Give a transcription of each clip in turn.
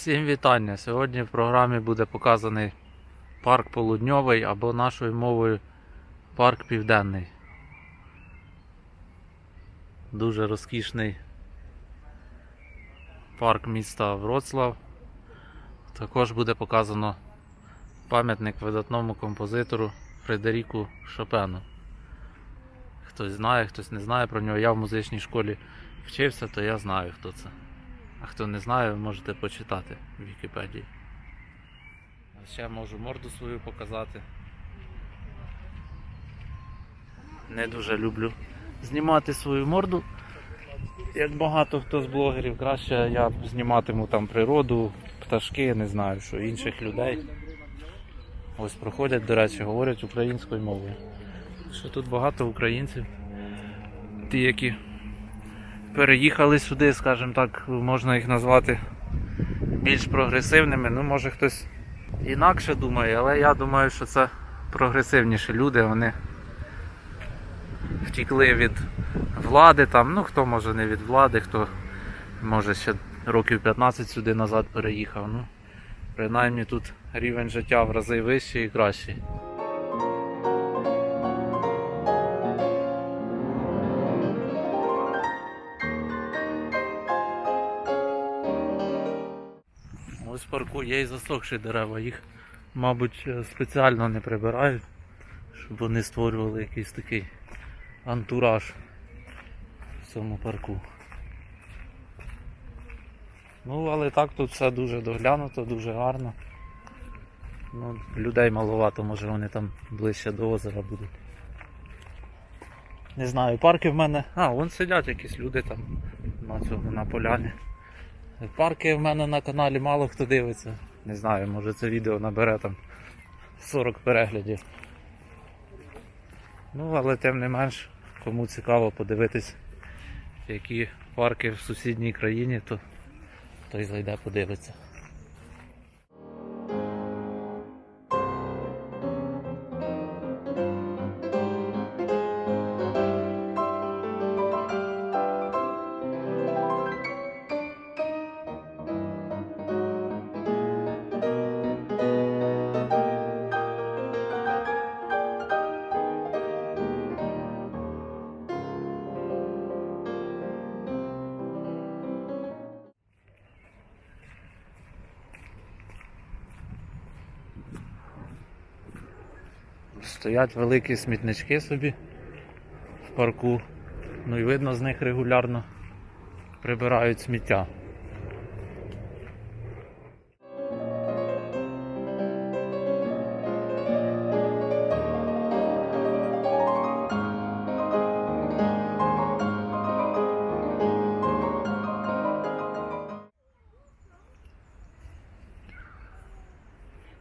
Всім вітання! Сьогодні в програмі буде показаний парк Полудньовий або нашою мовою парк Південний. Дуже розкішний парк міста Вроцлав. Також буде показано пам'ятник видатному композитору Фредеріку Шопену. Хтось знає, хтось не знає про нього. Я в музичній школі вчився, то я знаю, хто це. А хто не знає, можете почитати в Вікіпедії. А Ще можу морду свою показати. Не дуже люблю знімати свою морду. Як багато хто з блогерів, краще я зніматиму там природу, пташки, не знаю, що інших людей. Ось проходять, до речі, говорять українською мовою. Що тут багато українців. Ті, які переїхали сюди, скажімо так, можна їх назвати більш прогресивними. Ну, може хтось інакше думає, але я думаю, що це прогресивніші люди, вони втікли від влади там, ну хто може не від влади, хто може ще років 15 сюди назад переїхав. Ну, принаймні тут рівень життя в рази вищий і кращий. Ось в парку є і засохші дерева, їх, мабуть, е, спеціально не прибирають, щоб вони створювали якийсь такий антураж в цьому парку. Ну, але так тут все дуже доглянуто, дуже гарно. Ну, людей маловато, може вони там ближче до озера будуть. Не знаю, парки в мене. А, вон сидять якісь люди там на цьому на поляні. Парки в мене на каналі мало хто дивиться. Не знаю, може це відео набере там 40 переглядів. Ну, але тим не менш, кому цікаво подивитись, які парки в сусідній країні, то той зайде подивиться. Стоять великі смітнички собі в парку. Ну і видно з них регулярно прибирають сміття.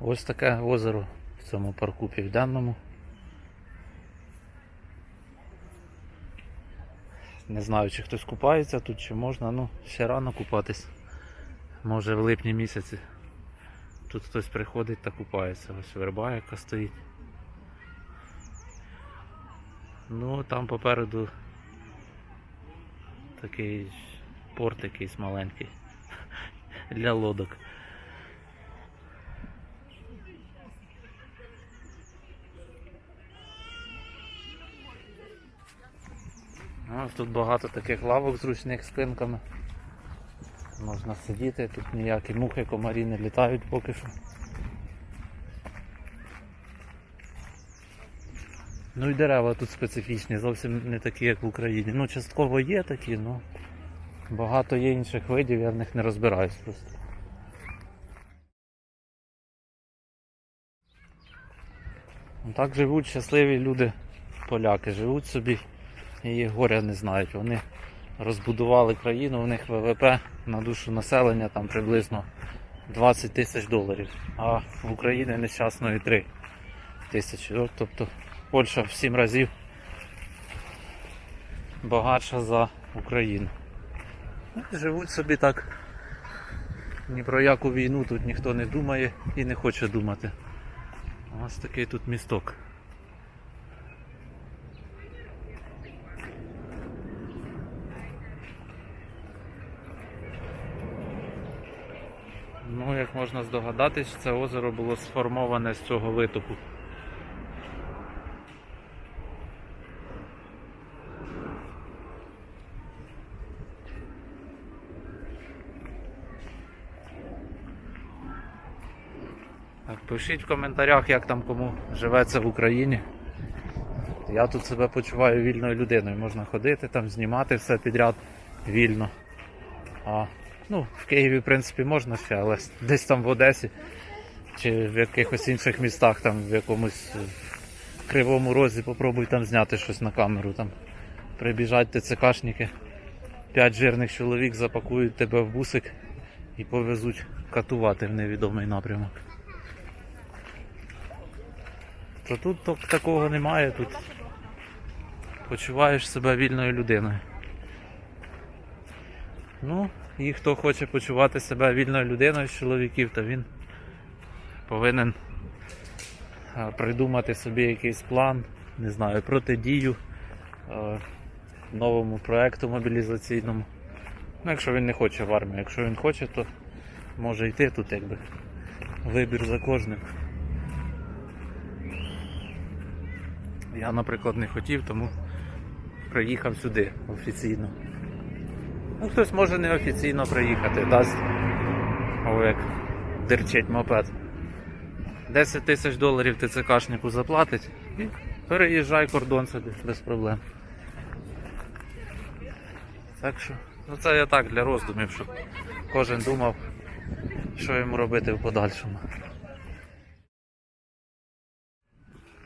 Ось таке озеро цьому парку південному. Не знаю, чи хтось купається тут, чи можна, ну ще рано купатись. Може в липні місяці. Тут хтось приходить та купається. Ось верба, яка стоїть. Ну там попереду такий порт якийсь маленький для лодок. Ось тут багато таких лавок зручних спинками. Можна сидіти, тут ніякі мухи, комарі не літають поки що. Ну і дерева тут специфічні, зовсім не такі, як в Україні. Ну, частково є такі, але багато є інших видів, я в них не розбираюсь просто. Ну, Так живуть щасливі люди, поляки, живуть собі і горя не знають. Вони розбудували країну, у них ВВП на душу населення там приблизно 20 тисяч доларів, а в Україні нещасної 3 тисячі. Тобто Польща в 7 разів багатша за Україну. Ну, Живуть собі так. Ні про яку війну тут ніхто не думає і не хоче думати. Ось такий тут місток. Ну, як можна здогадатись, це озеро було сформоване з цього витоку. Так, пишіть в коментарях, як там кому живеться в Україні. Я тут себе почуваю вільною людиною. Можна ходити, там, знімати все підряд вільно. А, ну, в Києві, в принципі, можна ще, але десь там в Одесі чи в якихось інших містах, там в якомусь кривому розі попробуй там зняти щось на камеру. Там прибіжать ТЦКшники, п'ять жирних чоловік запакують тебе в бусик і повезуть катувати в невідомий напрямок. То тут так- такого немає, тут почуваєш себе вільною людиною. Ну, і хто хоче почувати себе вільною людиною з чоловіків, то він повинен придумати собі якийсь план, не знаю, протидію новому проекту мобілізаційному. Ну, якщо він не хоче в армію, якщо він хоче, то може йти тут якби вибір за кожним. Я, наприклад, не хотів, тому приїхав сюди офіційно. Ну, хтось може неофіційно приїхати, дасть. О, як дерчить мопед. 10 тисяч доларів ТЦКшнику заплатить і переїжджай кордон собі без проблем. Так що, ну це я так для роздумів, щоб кожен думав, що йому робити в подальшому.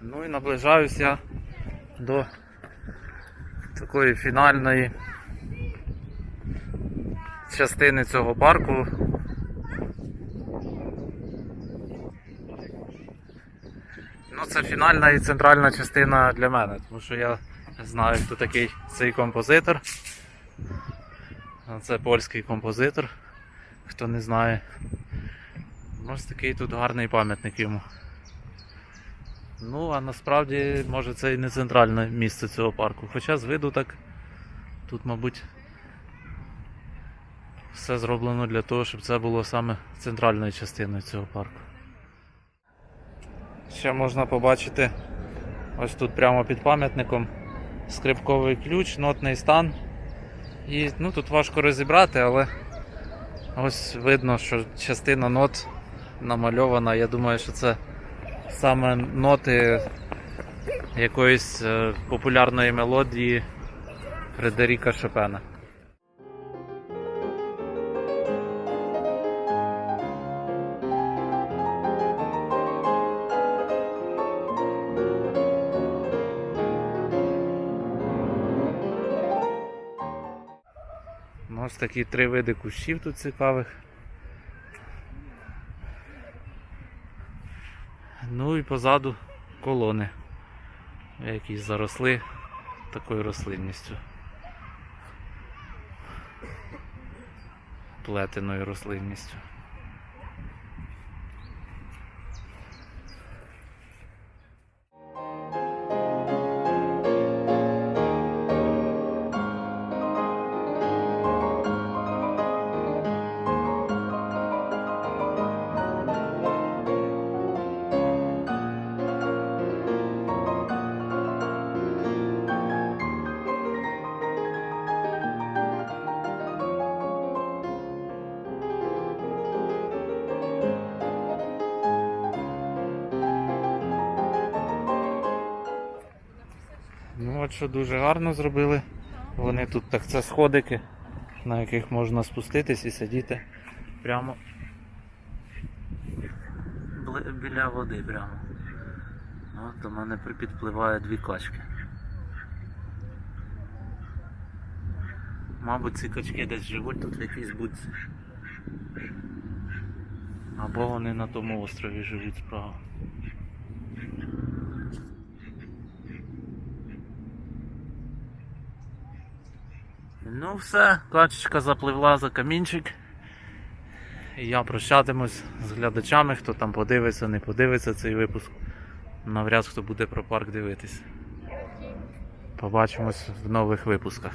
Ну і наближаюсь я до такої фінальної частини цього парку. Ну, це фінальна і центральна частина для мене, тому що я знаю, хто такий цей композитор. Це польський композитор, хто не знає. Ось такий тут гарний пам'ятник йому. Ну, а насправді, може, це і не центральне місце цього парку. Хоча з виду так тут, мабуть, все зроблено для того, щоб це було саме центральною частиною цього парку. Ще можна побачити ось тут прямо під пам'ятником скрипковий ключ, нотний стан. І ну, тут важко розібрати, але ось видно, що частина нот намальована. Я думаю, що це саме ноти якоїсь е, популярної мелодії Фредеріка Шопена. Ось такі три види кущів тут цікавих. Ну і позаду колони, які заросли такою рослинністю. Плетеною рослинністю. От що дуже гарно зробили. Вони тут так це сходики, на яких можна спуститись і сидіти прямо біля води прямо. От до мене підпливає дві качки. Мабуть, ці качки десь живуть тут в якійсь будці. Або вони на тому острові живуть справа. Ну все, качечка запливла за камінчик. І я прощатимусь з глядачами, хто там подивиться, не подивиться цей випуск. Навряд хто буде про парк дивитись. Побачимось в нових випусках.